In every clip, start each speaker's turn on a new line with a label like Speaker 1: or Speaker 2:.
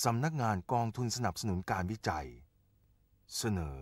Speaker 1: สำนักงานกองทุนสนับสนุนการวิจัย เสนอ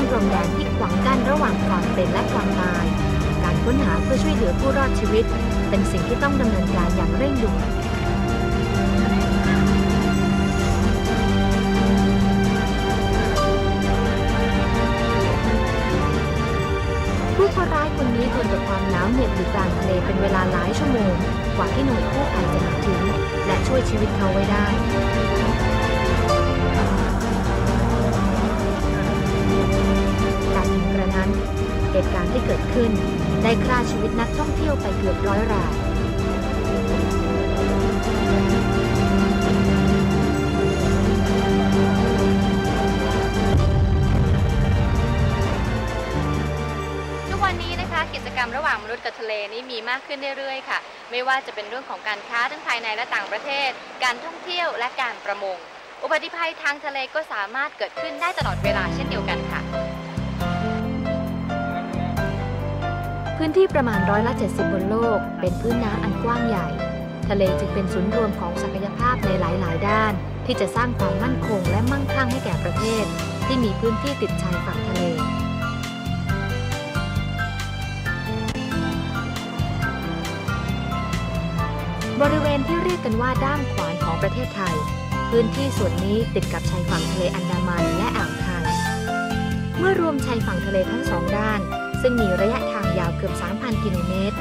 Speaker 2: เส้นพรมแดนที่ขวางกั้นระหว่างความเป็นและความตาย การค้นหาเพื่อช่วยเหลือผู้รอดชีวิต เป็นสิ่งที่ต้องดำเนินการอย่างเร่งด่วนผู้คราร้ายคนนี้ทนกับความหนาวเหน็บอยู่กลางทะเลเป็นเวลาหลายชั่วโมง กว่าที่หน่วยกู้ภัยจะมาถึง และช่วยชีวิตเขาไว้ได้ ขึ้น ได้ฆ่าชีวิตนักท่องเที่ยวไปเกือบร้อยราย
Speaker 3: ทุกวันนี้นะคะกิจกรรมระหว่างมนุษย์กับทะเลนี้มีมากขึ้นเรื่อยๆค่ะ ไม่ว่าจะเป็นเรื่องของการค้าทั้งภายในและต่างประเทศ การท่องเที่ยวและการประมง อุบัติภัยทางทะเลก็สามารถเกิดขึ้นได้ตลอดเวลาเช่นเดียวกัน
Speaker 2: พื้นที่ประมาณร้อยละ70 บนโลก เป็นพื้นน้ำอันกว้างใหญ่ ทะเลจึงเป็นศูนย์รวมของศักยภาพในหลาย ๆ ด้าน ที่จะสร้างความมั่นคงและมั่งคั่งให้แก่ประเทศ ที่มีพื้นที่ติดชายฝั่งทะเลบริเวณที่เรียกกันว่าด้ามขวานของประเทศไทย พื้นที่ส่วนนี้ติดกับชายฝั่งทะเลอันดามันและอ่าวไทย เมื่อรวมชายฝั่งทะเลทั้งสองด้าน ซึ่งมีระยะทาง ยาวเกือบ 3,000 กิโลเมตร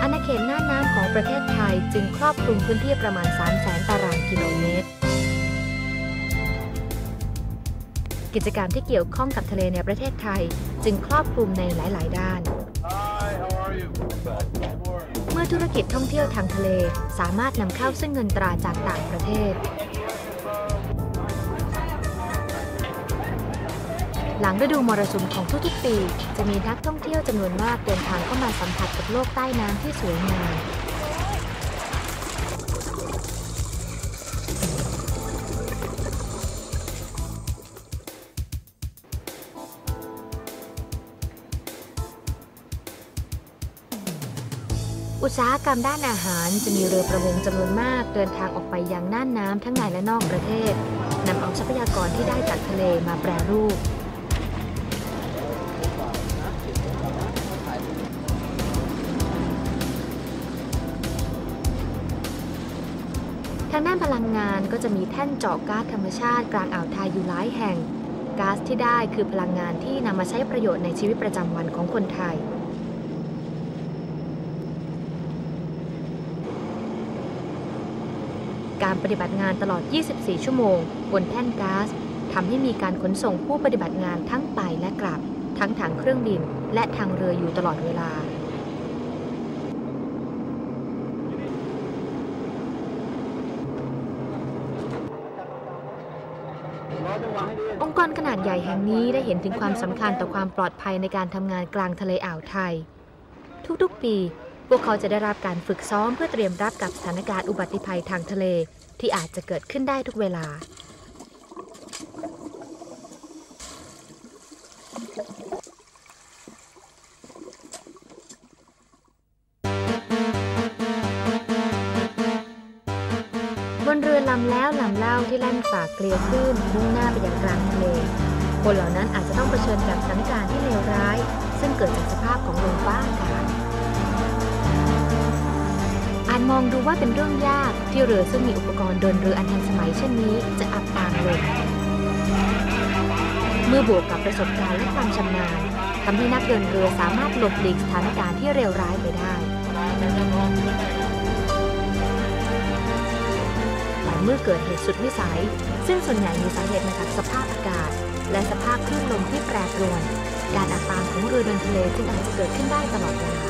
Speaker 2: อาณาเขตหน้าน้ำของประเทศไทยจึงครอบคลุมพื้นที่ประมาณ 300,000 ตารางกิโลเมตร กิจกรรมที่เกี่ยวข้องกับทะเลในประเทศไทยจึงครอบคลุมในหลาย ๆ ด้าน เมื่อธุรกิจท่องเที่ยวทางทะเลสามารถนำเข้าซึ่งเงินตราจากต่างประเทศ หลังฤดูมรสุมของทุกๆปี จะมีนักท่องเที่ยวจำนวนมากเดินทางเข้ามาสัมผัสกับโลกใต้น้ำที่สวยงามอุตสาหกรรมด้านอาหารจะมีเรือประมงจำนวนมาก เดินทางออกไปยังน่านน้ำทั้งในและนอกประเทศนำเอาทรัพยากรที่ได้จากทะเลมาแปรรูป ลังงานก็จะมีแท่นเจาะก๊าซธรรมชาติกลางอ่าวไทยอยู่หลายแห่ง ก๊าซที่ได้คือพลังงานที่นำมาใช้ประโยชน์ในชีวิตประจำวันของคนไทย การปฏิบัติงานตลอด 24 ชั่วโมง บนแท่นก๊าซทำให้มีการขนส่งผู้ปฏิบัติงานทั้งไปและกลับ ทั้งทางเครื่องบิน และทางเรืออยู่ตลอดเวลา องค์กรขนาดใหญ่แห่งนี้ได้เห็นถึงความสำคัญต่อความปลอดภัยในการทำงานกลางทะเลอ่าวไทย ทุกๆ ปี พวกเขาจะได้รับการฝึกซ้อมเพื่อเตรียมรับกับสถานการณ์อุบัติภัยทางทะเลที่อาจจะเกิดขึ้นได้ทุกเวลา แล้วลำเล่าที่แล่นฝ่าเกลียวคลื่นมุ่งหน้าไปยังกลางทะเลคนเหล่านั้นอาจจะต้องเผชิญกับสถานการณ์ที่เลวร้าย ซึ่งเกิดจากสภาพของลมฟ้าอากาศอาจมองดูว่าเป็นเรื่องยากที่เรือซึ่งมีอุปกรณ์เดินเรืออันทันสมัยเช่นนี้จะอับปางลงเมื่อบวกกับประสบการณ์และความชำนาญทำให้นักเดินเรือสามารถหลบหลีกสถานการณ์ที่เลวร้ายไปได้ เมื่อเกิดเหตุสุดวิสัย ซึ่งส่วนใหญ่มีสาเหตุมาจากสภาพอากาศ และสภาพคลื่นลมที่แปรปรวน การอับปางของเรือเดินทะเลจึงอาจจะเกิดขึ้นได้ตลอดเวลา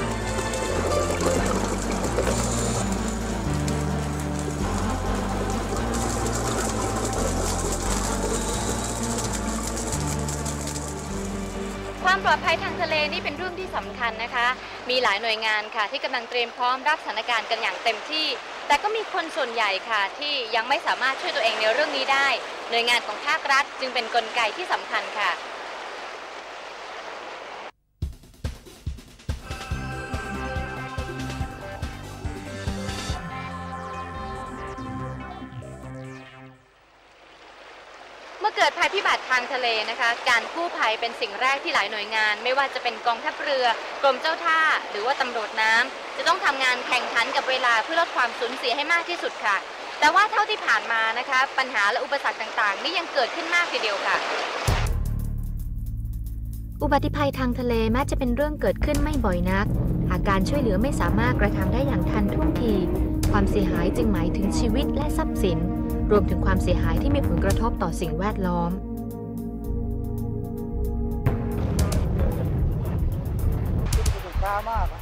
Speaker 3: ความปลอดภัยทางทะเลนี่เป็นเรื่องที่สำคัญนะคะ มีหลายหน่วยงานค่ะที่กำลังเตรียมพร้อมรับสถานการณ์กันอย่างเต็มที่ แต่ก็มีคนส่วนใหญ่ค่ะที่ยังไม่สามารถช่วยตัวเองในเรื่องนี้ได้ หน่วยงานของภาครัฐจึงเป็นนกลไกที่สำคัญค่ะ เมื่อเกิดภัยพิบัติทางทะเลนะคะ การกู้ภัยเป็นสิ่งแรกที่หลายหน่วยงาน ไม่ว่าจะเป็นกองทัพเรือ กรมเจ้าท่า หรือว่าตำรวจน้ำ จะต้องทำงานแข่งขันกับเวลาเพื่อลดความสูญเสียให้มากที่สุดค่ะ แต่ว่าเท่าที่ผ่านมานะคะ ปัญหาและอุปสรรคต่างๆ นี่ยังเกิดขึ้นมากทีเดียวค่ะ
Speaker 2: อุบัติภัยทางทะเลแม้จะเป็นเรื่องเกิดขึ้นไม่บ่อยนัก หากการช่วยเหลือไม่สามารถกระทำได้อย่างทันท่วงที ความเสียหายจึงหมายถึงชีวิตและทรัพย์สิน รวมถึงความเสียหายที่มีผลกระทบต่อสิ่งแวดล้อม
Speaker 4: ช้ามากอะก็จะไป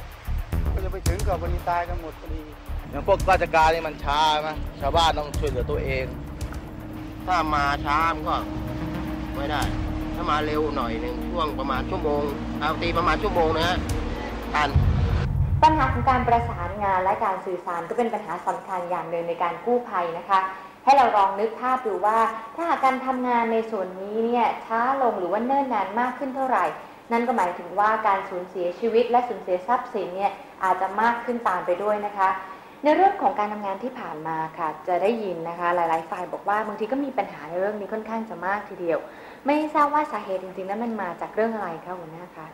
Speaker 4: ถึงกับวันนี้ตายกันหมดพอดี
Speaker 5: อย่างพวกราชการนี่มันช้าไหมชาวบ้านต้องช่วยเหลือตัวเอง
Speaker 6: ถ้ามาช้ามันก็ไม่ได้ ถ้ามาเร็วหน่อยหนึ่งช่วงประมาณชั่วโมงเอาตีประมาณชั่วโมงนะฮะทัน
Speaker 3: ปัญหาของการประสานงานและการสื่อสารก็เป็นปัญหาสำคัญอย่างหนึ่งในการกู้ภัยนะคะ ให้เราลองนึกภาพดูว่า ถ้าหากการทำงานในส่วนนี้เนี่ยช้าลงหรือว่าเนิ่นนานมากขึ้นเท่าไหร่ นั่นก็หมายถึงว่าการสูญเสียชีวิตและสูญเสียทรัพย์สินเนี่ย อาจจะมากขึ้นตามไปด้วยนะคะ ในเรื่องของการทำงานที่ผ่านมาค่ะ จะได้ยินนะคะ หลาย ๆ ฝ่ายบอกว่าบางทีก็มีปัญหาในเรื่องนี้ค่อนข้างจะมากทีเดียว ไม่ทราบว่าสาเหตุจริงๆแล้วมันมาจากเรื่องอะไรคะหัวหน้าคะ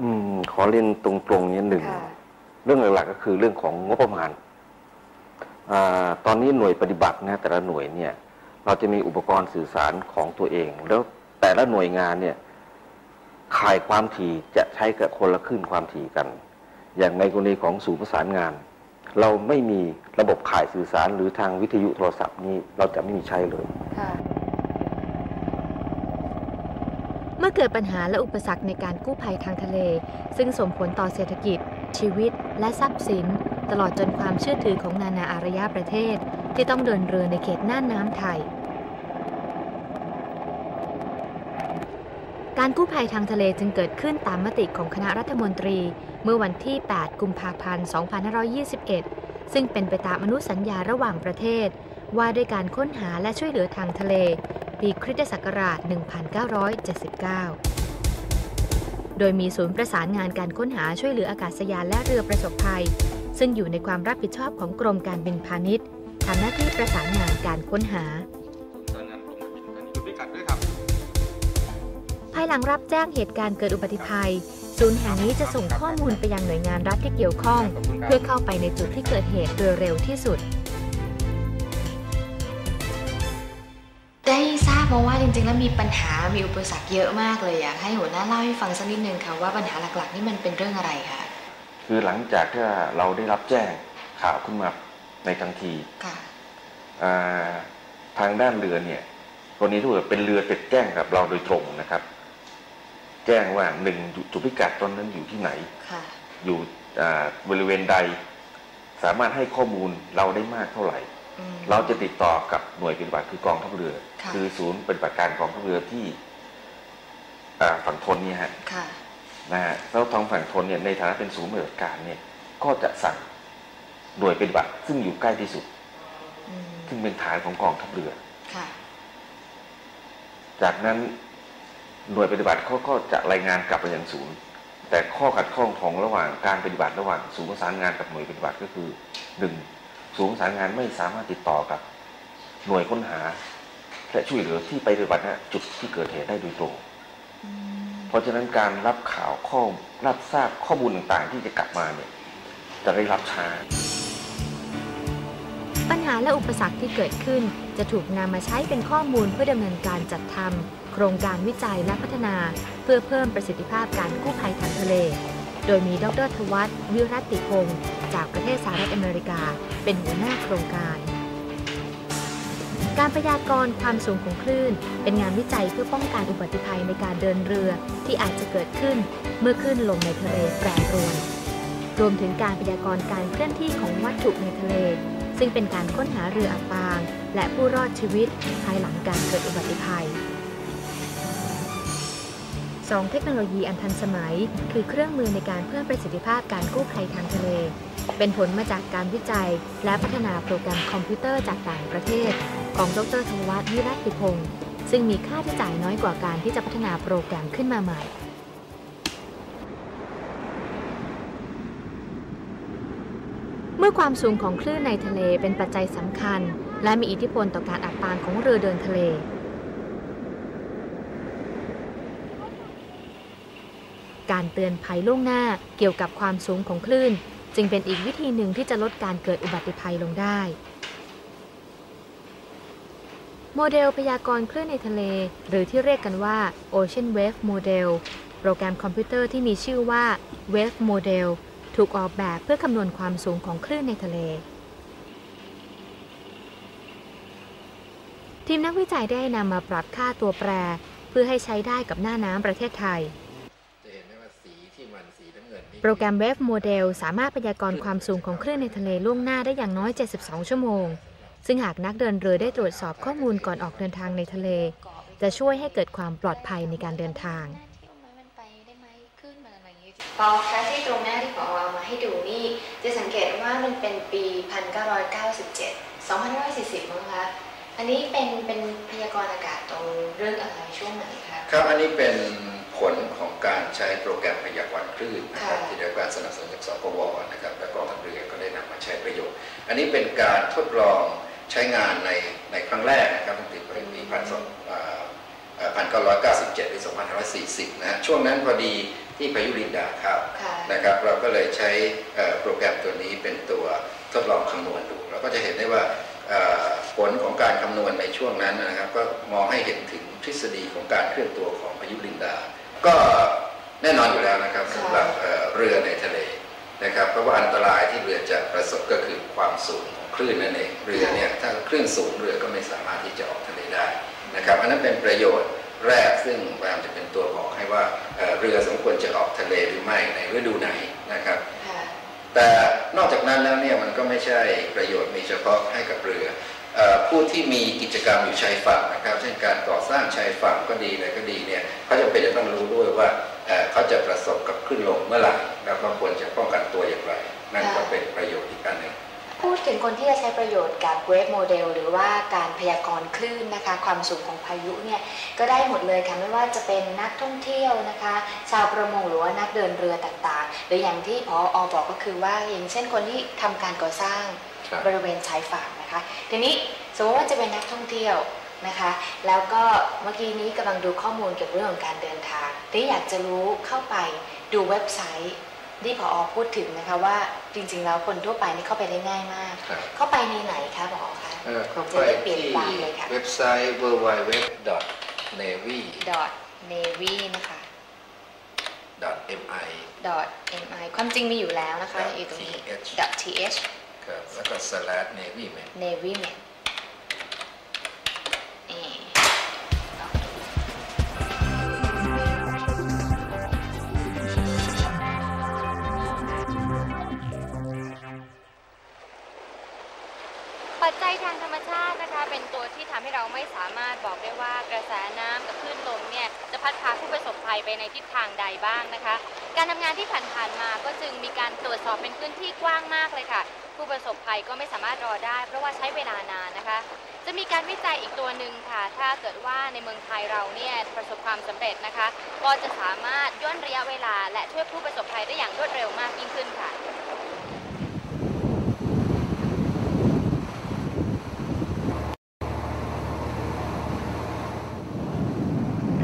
Speaker 7: อืม ขอเรียนตรงๆนี้หนึ่ง
Speaker 3: ค่ะ
Speaker 7: เรื่องหลักๆก็คือเรื่องของงบประมาณอาตอนนี้หน่วยปฏิบัตินะแต่ละหน่วยเนี่ย เราจะมีอุปกรณ์สื่อสารของตัวเอง แล้วแต่ละหน่วยงานเนี่ยข่ายความถี่จะใช้กับคนละครึ่งความถี่กัน อย่างในกรณีของศูนย์ประสานงาน เราไม่มีระบบข่ายสื่อสารหรือทางวิทยุโทรศัพท์นี้เราจะไม่มีใช้เลย
Speaker 3: ค่ะ
Speaker 2: เมื่อเกิดปัญหาและอุปสรรคในการกู้ภัยทางทะเล ซึ่งส่งผลต่อเศรษฐกิจ ชีวิต และทรัพย์สิน ตลอดจนความเชื่อถือของนานาอารยประเทศ ที่ต้องเดินเรือในเขตน่านน้ำไทย การกู้ภัยทางทะเลจึงเกิดขึ้นตามมติของคณะรัฐมนตรี เมื่อวันที่ 8 กุมภาพันธ์ 2521 ซึ่งเป็นไปตามอนุสัญญาระหว่างประเทศ ว่าด้วยการค้นหาและช่วยเหลือทางทะเล ปีคริสตศักราช 1979 โดยมีศูนย์ประสานงานการค้นหาช่วยเหลืออากาศยานและเรือประสบภัย ซึ่งอยู่ในความรับผิดชอบของกรมการบินพาณิชย์ทำหน้าที่ประสานงานการค้นหาายหลังรับแจ้งเหตุการณ์เกิดอุบัติภัย ศูนย์แห่งนี้จะส่งข้อมูลไปยังหน่วยงานรัฐที่เกี่ยวข้อง เพื่อเข้าไปในจุดที่เกิดเหตุโดยเร็วที่สุด
Speaker 3: ได้ทราบมาว่าจริงๆ แล้วมีปัญหา มีอุปสรรคเยอะมากเลยอยากให้หัวหน้าเล่าให้ฟังสักนิดนึงค่ะว่าปัญหาหลักๆ นี่มันเป็นเรื่องอะไรคะ
Speaker 7: คือหลังจากที่เราได้รับแจ้งข่าวขึ้นมาในทันที
Speaker 3: ค่ะ
Speaker 7: อ่าทางด้านเรือเนี่ยกรณีถ้าเกิดเป็นเรือติดแจ้งกับเราโดยตรงนะครับ แจ้งว่าหนึ่งจุดพิกัดตอนนั้นอยู่ที่ไหน
Speaker 3: ค่ะ
Speaker 7: อยู่อ่าบริเวณใด สามารถให้ข้อมูลเราได้มากเท่าไหร่
Speaker 3: อืม
Speaker 7: เราจะติดต่อกับหน่วยปฏิบัติคือกองทัพเรือ
Speaker 3: ค่ะ
Speaker 7: อศูนย์ปฏิบัติการกองทัพเรือที่อ่าฝั่งทนเนี่ยฮะ
Speaker 3: ค่ะ
Speaker 7: นะฮะแล้วทางฝั่งทนเนี่ยในฐานะเป็นศูนย์ปฏิบัติการเนี่ยก็จะสั่งหน่วยปฏิบัติซึ่งอยู่ใกล้ที่สุด
Speaker 3: อืม
Speaker 7: ซึ่งเป็นฐานของกองทัพเรือ
Speaker 3: ค่ะ
Speaker 7: จากนั้น หน่วยปฏิบัติเขาก็จะรายงานกลับไปยังศูนย์ แต่ข้อขัดข้องของระหว่างการปฏิบัติระหว่างศูนย์ประสานงานกับหน่วยปฏิบัติก็คือหนึ่งศูนย์ประสานงานไม่สามารถติดต่อกับหน่วยค้นหาและช่วยเหลือที่ไปปฏิบัติณจุดที่เกิดเหตุได้โดยตรง เพราะฉะนั้นการรับข่าวข้อรับทราบข้อมูลต่างๆ ที่จะกลับมาเนี่ยจะได้รับช้า
Speaker 2: ปัญหาและอุปสรรคที่เกิดขึ้นจะถูกนำมาใช้เป็นข้อมูลเพื่อดำเนินการจัดทำ โครงการวิจัยและพัฒนา เพื่อเพิ่มประสิทธิภาพการกู้ภัยทางทะเล โดยมีดรทวัฒน์วิรัตติพงศ์จากประเทศสหรัฐอเมริกา เป็นหัวหน้าโครงการ การพยากรณ์ความสูงของคลื่น เป็นงานวิจัยเพื่อป้องกันอุบัติภัยในการเดินเรือที่อาจจะเกิดขึ้นเมื่อคลื่นลมในทะเลแปรปรวน รวมถึงการพยากรณ์การเคลื่อนที่ของวัตถุในทะเล ซึ่งเป็นการค้นหาเรืออับปาง และผู้รอดชีวิตภายหลังการเกิดอุบัติภัย สองเทคโนโลยีอันทันสมัย คือเครื่องมือในการเพิ่มประสิทธิภาพการกู้ภัยทางทะเล เป็นผลมาจากการวิจัย และพัฒนาโปรแกรมคอมพิวเตอร์จากต่างประเทศ ของดรธวัฒน์วิรัติพงศ์ซึ่งมีค่าใช้จ่ายน้อยกว่าการที่จะพัฒนาโปรแกรมขึ้นมาใหม่ เมื่อความสูงของคลื่นในทะเลเป็นปัจจัยสำคัญ และมีอิทธิพลต่อการอับปางของเรือเดินทะเล การเตือนภัยล่วงหน้าเกี่ยวกับความสูงของคลื่น จึงเป็นอีกวิธีหนึ่งที่จะลดการเกิดอุบัติภัยลงได้ โมเดลพยากรณ์คลื่นในทะเล หรือที่เรียกกันว่า Ocean Wave Model โปรแกรมคอมพิวเตอร์ที่มีชื่อว่า Wave Model ถูกออกแบบเพื่อคำนวณความสูงของคลื่นในทะเล ทีมนักวิจัยได้นำมาปรับค่าตัวแปร เพื่อให้ใช้ได้กับหน้าน้ำประเทศไทย
Speaker 8: จะเห็นได้ว่าสีที่มันสีน้ำเงินนี่
Speaker 2: โปรแกรม Wave Model สามารถพยากรณ์ความสูงของคลื่นในทะเลล่วงหน้าได้อย่างน้อย 72 ชั่วโมง ซึ่งหากนักเดินเรือได้ตรวจสอบข้อมูลก่อนออกเดินทางในทะเล จะช่วยให้เกิดความปลอดภัยในการเดินทาง
Speaker 3: พอคะที่ตรงหน้าที่ของเรามาให้ดูนี่จะสังเกตว่ามันเป็นปี 1997 2540มั้งคะ อันนี้เป็นเป็นพยากรณ์อากาศตรงเรื่องอะไรช่วงไหนคะ
Speaker 8: ครับ อันนี้เป็น ผลของการใช้โปรแกรมพยากรณ์คลื่นนะครับ
Speaker 3: ค่ะ
Speaker 8: ที่ได้รับการสนับสนุนจากสกวนะครับและกองทัพเรือก็ได้นำมาใช้ประโยชน์ อันนี้เป็นการทดลองใช้งานในในครั้งแรกนะครับตั้งแต่ปีพันสองพันเก้าร้อยเก้าสิบเจ็ดหรือสองพันห้าร้อยสี่สิบนะฮะช่วงนั้นพอดีที่พายุลินดาเข้า
Speaker 3: ค่ะ
Speaker 8: นะครับ เราก็เลยใช้เอ่อโปรแกรมตัวนี้เป็นตัวทดลองคำนวณดู เราก็จะเห็นได้ว่าเอ่อผลของการคำนวณในช่วงนั้นนะครับ ก็มองให้เห็นถึงทฤษฎีของการเคลื่อนตัวของพายุลินดา ก็แน่นอนอยู่แล้วนะครับ
Speaker 3: ค่ะ
Speaker 8: สำหรับเอ่อเรือในทะเลนะครับ เพราะว่าอันตรายที่เรือจะประสบก็คือความสูงของคลื่นนั่นเองเรือเนี่ยถ้าคลื่นสูงเรือก็ไม่สามารถที่จะออกทะเลได้นะครับ อันนั้นเป็นประโยชน์แรกซึ่งพยายามจะเป็นตัวบอกให้ว่าเอ่อเรือสมควรจะออกทะเลหรือไม่ในฤดูไหนนะครับ
Speaker 3: ค่ะ
Speaker 8: แต่นอกจากนั้นแล้วเนี่ยมันก็ไม่ใช่ประโยชน์มีเฉพาะให้กับเรือเอ่อ ผู้ที่มีกิจกรรมอยู่ชายฝั่งนะครับ เช่นการก่อสร้างชายฝั่งก็ดีอะไรก็ดีเนี่ยเขาจะเป็นจะต้องรู้ด้วยว่าเอ่อเขาจะประสบกับคลื่นลมเมื่อไหร่แล้วก็ควรจะป้องกันตัวอย่างไร นั่นก็เป็นประโยชน์อีกอันหนึ่ง
Speaker 3: พูดถึงคนที่จะใช้ประโยชน์กับเวฟโมเดลหรือว่าการพยากรณ์คลื่นนะคะ ความสูงของพายุเนี่ยก็ได้หมดเลยค่ะไม่ว่าจะเป็นนักท่องเที่ยวนะคะ ชาวประมงหรือว่านักเดินเรือต่างๆ หรืออย่างที่พออบอกก็คือว่าอย่างเช่นคนที่ทำการก่อสร้าง
Speaker 8: ครับ
Speaker 3: บริเวณชายฝั่ง นะคะ ทีนี้สมมติว่าจะเป็นนักท่องเที่ยวนะคะ แล้วก็เมื่อกี้นี้กำลังดูข้อมูลเกี่ยวกับเรื่องของการเดินทางที่อยากจะรู้เข้าไปดูเว็บไซต์ที่พออพูดถึงนะคะว่าจริงๆแล้วคนทั่วไปนี่เข้าไปได้ง่ายมาก
Speaker 8: ครับ
Speaker 3: เข้าไปในไหนคะพอคะ
Speaker 8: เอ่อเข้า
Speaker 3: จะ
Speaker 8: ไป
Speaker 3: ได้เปลี่ยน
Speaker 8: ที่
Speaker 3: ตามเลยค่ะ
Speaker 8: เว็บไซต์ www.navy
Speaker 3: .navy นะคะ
Speaker 8: .mi
Speaker 3: .mi ความจริงมีอยู่แล้วนะคะอยู่ตรงนี้
Speaker 8: .th
Speaker 3: .th
Speaker 8: ครับแล้วก็ slash navy ไหม
Speaker 3: navy man เอ่อปัจจัยทางธรรมชาตินะคะ เป็นตัวที่ทำให้เราไม่สามารถบอกได้ว่ากระแสน้ำกับคลื่นลมเนี่ยจะพัดพาผู้ประสบภัยไปในทิศทางใดบ้างนะคะ การทำงานที่ผ่านๆมาก็จึงมีการตรวจสอบเป็นพื้นที่กว้างมากเลยค่ะ ผู้ประสบภัยก็ไม่สามารถรอได้ เพราะว่าใช้เวลานานนะคะ จะมีการวิจัยอีกตัวหนึ่งค่ะ ถ้าเกิดว่าในเมืองไทยเราเนี่ยประสบความสำเร็จนะคะ ก็จะสามารถย่นระยะเวลา และช่วยผู้ประสบภัยได้อย่างรวดเร็วมากยิ่งขึ้นค่ะ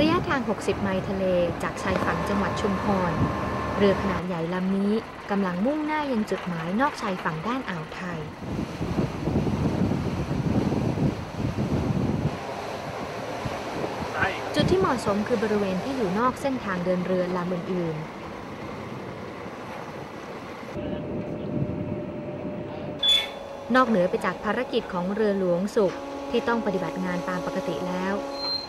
Speaker 2: ระยะทาง 60 ไมล์ทะเล จากชายฝั่งจังหวัดชุมพร เรือขนาดใหญ่ลำนี้กำลังมุ่งหน้ายังจุดหมายนอกชายฝั่งด้านอ่าวไทย จุดที่เหมาะสมคือบริเวณที่อยู่นอกเส้นทางเดินเรือลำอื่นๆ นอกเหนือไปจากภารกิจของเรือหลวงสุขที่ต้องปฏิบัติงานตามปกติแล้ว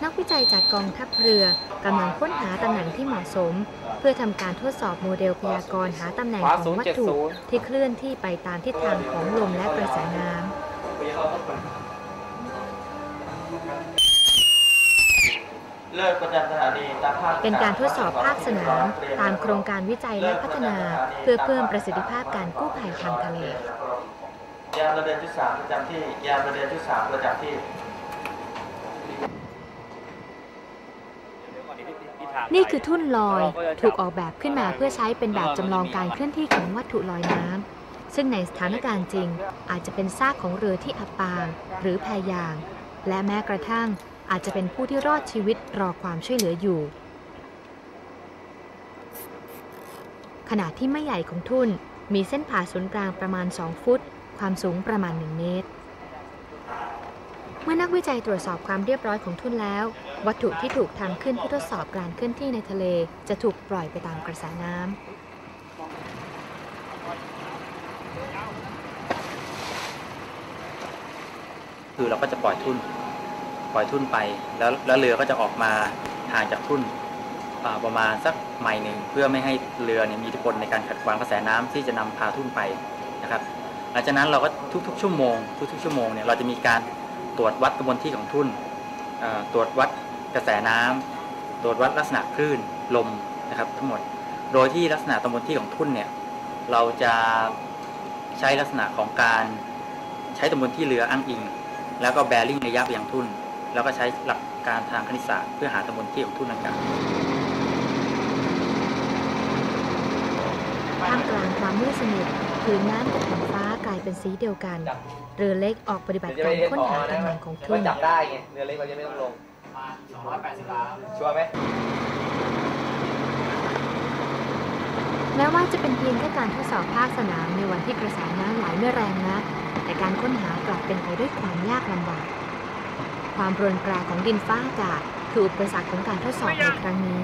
Speaker 2: นักวิจัยจากกองทัพเรือกำลังค้นหาตำแหน่งที่เหมาะสม เพื่อทำการทดสอบโมเดลพยากรณ์หาตำแหน่งของวัตถุที่เคลื่อนที่ไปตามทิศทางของลมและกระแสน้ำ
Speaker 9: เลิกประจำสถานีตามภาพ
Speaker 2: เป็นการทดสอบภาคสนาม ตามโครงการวิจัยและพัฒนา เพื่อเพิ่มประสิทธิภาพการกู้ภัยทางทะเล
Speaker 9: ยามระเดินชุดสามประจำที่ยามระเดินชุดสามประจำที่
Speaker 2: นี่คือทุ่นลอยถูกออกแบบขึ้นมาเพื่อใช้เป็นแบบจำลองการเคลื่อนที่ของวัตถุลอยน้ำซึ่งในสถานการณ์จริง อาจจะเป็นซากของเรือที่อับปาง หรือแพยาง และแม้กระทั่งอาจจะเป็นผู้ที่รอดชีวิตรอความช่วยเหลืออยู่ ขนาดที่ไม่ใหญ่ของทุ่น มีเส้นผ่าศูนย์กลางประมาณ 2 ฟุต ความสูงประมาณ 1 เมตร เมื่อนักวิจัยตรวจสอบความเรียบร้อยของทุ่นแล้ว วัตถุที่ถูกทำขึ้นเพื่อทดสอบการเคลื่อนที่ในทะเลจะถูกปล่อยไปตามกระแสน้ำ
Speaker 10: คือเราก็จะปล่อยทุ่น ปล่อยทุ่นไป แล้วแล้วเรือก็จะออกมาห่างจากทุ่นประมาณสักไมล์หนึ่งเพื่อไม่ให้เรือเนี่ยมีอิทธิพลในการขัดขวางกระแสน้ำที่จะนำพาทุ่นไปนะครับ หลังจากนั้นเราก็ทุกๆชั่วโมง ทุกๆชั่วโมงเนี่ยเราจะมีการตรวจวัดกระบวนที่ของทุ่นตรวจวัด กระแสน้ำตรวจวัดลักษณะคลื่นลมนะครับ ทั้งหมด โดยที่ลักษณะตำบลที่ของทุ่นเนี่ยเราจะใช้ลักษณะของการใช้ตำบลที่เรืออ้างอิง แล้วก็แบริ่งระยะไปยังทุ่น แล้วก็ใช้หลักการทางคณิตศาสตร์เพื่อหาตำบลที่ของทุ่นดังกล่าว
Speaker 2: ท่ามกลางความมืดสนิทพื้นน้ำกับท้องฟ้ากลายเป็นสีเดียวกัน เรือเล็กออกปฏิบัติการค้นหาตำแหน่งของทุ่น
Speaker 9: จับได้ไงเรือเล็กเราจะไม่ต้องลง 280ล้านชัวร์ไหม
Speaker 2: แม้ว่าจะเป็นเพียงแค่การทดสอบภาคสนามในวันที่กระแสน้ำไหลไม่แรงนัก แต่การค้นหากลับเป็นไปด้วยความยากลำบาก ความรวนแปรของดินฟ้าอากาศคืออุปสรรคของการทดสอบในครั้งนี้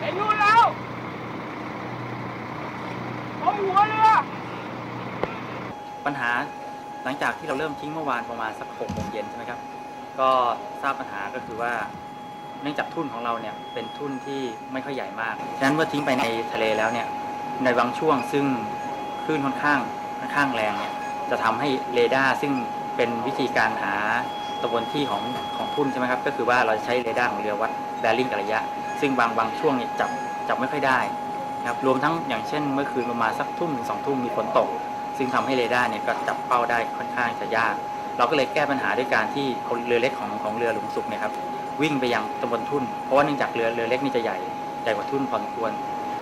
Speaker 9: เห็นนู่นแล้วตรงหัวเรือ
Speaker 10: ปัญหาหลังจากที่เราเริ่มทิ้งเมื่อวานประมาณสักหกโมงเย็นใช่ไหมครับ ก็ทราบปัญหาก็คือว่า เนื่องจากทุ่นของเราเนี่ยเป็นทุ่นที่ไม่ค่อยใหญ่มาก ฉะนั้นเมื่อทิ้งไปในทะเลแล้วเนี่ยในบางช่วงซึ่งคลื่นค่อนข้างค่อนข้างแรงเนี่ยจะทำให้เรดาร์ซึ่งเป็นวิธีการหาตะบนที่ของของทุ่นใช่ไหมครับก็คือว่าเราจะใช้เรดาร์ของเรือวัดแบริ่งกับระยะ ซึ่งบางบางช่วงเนี่ยจับจับไม่ค่อยได้นะครับรวมทั้งอย่างเช่นเมื่อคืนประมาณสักทุ่มถึงสองทุ่มมีฝนตก ซึ่งทำให้เรดาร์เนี่ยก็จับเป้าได้ค่อนข้างจะยาก เราก็เลยแก้ปัญหาด้วยการที่เอาเรือเล็กของของเรือหลวงสุขเนี่ยครับวิ่งไปยังตำบลทุ่น เพราะว่าเนื่องจากเรือเรือเล็กนี่จะใหญ่ใหญ่กว่าทุ่นพอสมควร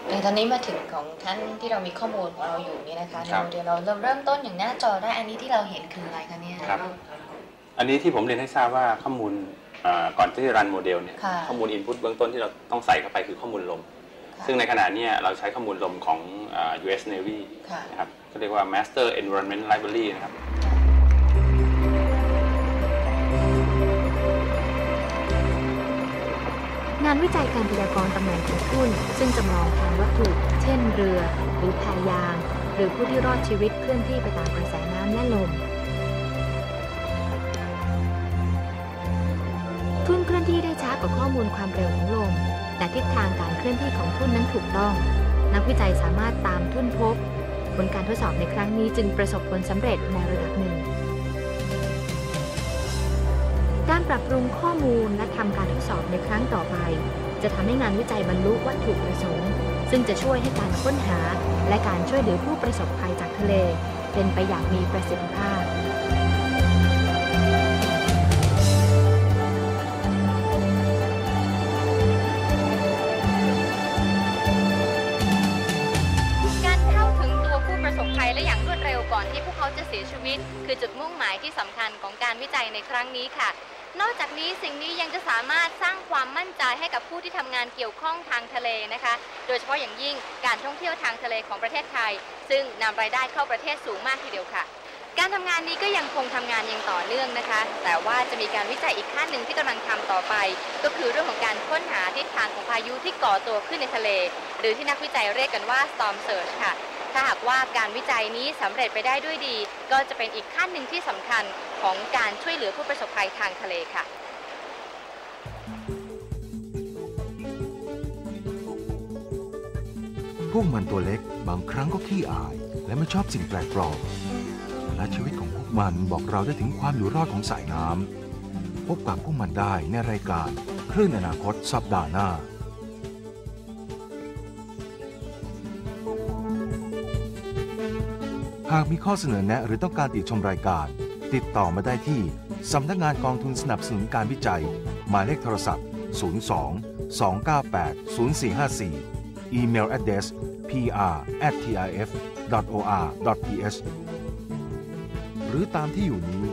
Speaker 3: ในตอนนี้มาถึงของท่านที่เรามีข้อมูลของเราอยู่นี่นะคะใน
Speaker 11: ครับ
Speaker 3: โมเดลเราเริ่มเริ่มต้นอย่างหน้าจอได้อันนี้ที่เราเห็นคืออะไรคะเนี่ย
Speaker 11: ครับอันนี้ที่ผมเรียนให้ทราบว่าข้อมูลเอ่อก่อนที่จะรันโมเดลเนี่ย
Speaker 3: ค่ะ
Speaker 11: ข้อมูลอินพุตเบื้องต้นที่เราต้องใส่เข้าไปคือข้อมูลลม
Speaker 3: ค่ะ
Speaker 11: ซึ่งในขณะเนี้ยเราใช้ข้อมูลลมของเอ่อ US Navy
Speaker 3: ค่ะ
Speaker 11: นะครับก็เรียกว่า Master Environment Library นะครับา
Speaker 2: นวิจัยการพยากรณ์ตำแหน่งของทุ่นซึ่งจำลองทางวัตถุ เช่นเรือ หรือแพยาง หรือผู้ที่รอดชีวิตเคลื่อนที่ไปตามกระแสน้ำและลม ทุ่นเคลื่อนที่ได้ช้ากว่าข้อมูลความเร็วของลม แต่ทิศทางการเคลื่อนที่ของทุ่นนั้นถูกต้อง นักวิจัยสามารถตามทุ่นพบ ผลการทดสอบในครั้งนี้จึงประสบผลสำเร็จในระดับหนึ่ง ปรับปรุงข้อมูลและทำการทดสอบในครั้งต่อไป จะทำให้งานวิจัยบรรลุวัตถุประสงค์ ซึ่งจะช่วยให้การค้นหา และการช่วยเหลือผู้ประสบภัยจากทะเล เป็นไปอย่างมีประสิทธิภาพ
Speaker 3: การเข้าถึงตัวผู้ประสบภัยและอย่างรวดเร็วก่อนที่พวกเขาจะเสียชีวิต คือจุดมุ่งหมายที่สำคัญของการวิจัยในครั้งนี้ค่ะ นอกจากนี้สิ่งนี้ยังจะสามารถสร้างความมั่นใจให้กับผู้ที่ทำงานเกี่ยวข้องทางทะเลนะคะ โดยเฉพาะอย่างยิ่งการท่องเที่ยวทางทะเลของประเทศไทย ซึ่งนำรายได้เข้าประเทศสูงมากทีเดียวค่ะ การทำงานนี้ก็ยังคงทำงานอย่างต่อเนื่องนะคะ แต่ว่าจะมีการวิจัยอีกขั้นหนึ่งที่กำลังทำต่อไป ก็คือเรื่องของการค้นหาทิศทางของพายุที่ก่อตัวขึ้นในทะเล หรือที่นักวิจัยเรียกกันว่า storm surge ค่ะ ถ้าหากว่าการวิจัยนี้สำเร็จไปได้ด้วยดี ก็จะเป็นอีกขั้นหนึ่งที่สำคัญของการช่วยเหลือผู้ประสบภัยทางทะเลค่ะ
Speaker 1: พวกมันตัวเล็กบางครั้งก็ขี้อาย และไม่ชอบสิ่งแปลกปลอมและชีวิตของพวกมันบอกเราได้ถึงความอยู่รอดของสายน้ำพบกับพวกมันได้ในรายการคลื่นอนาคตสัปดาห์หน้าากมีข้อเสนอแนะหรือต้องการติชมรายการ ติดต่อมาได้ที่ สำนักงานกองทุนสนับสนุนการวิจัย หมายเลขโทรศัพท์ 02 298 0454 อีเมล address pr@tif.or.th หรือตามที่อยู่นี้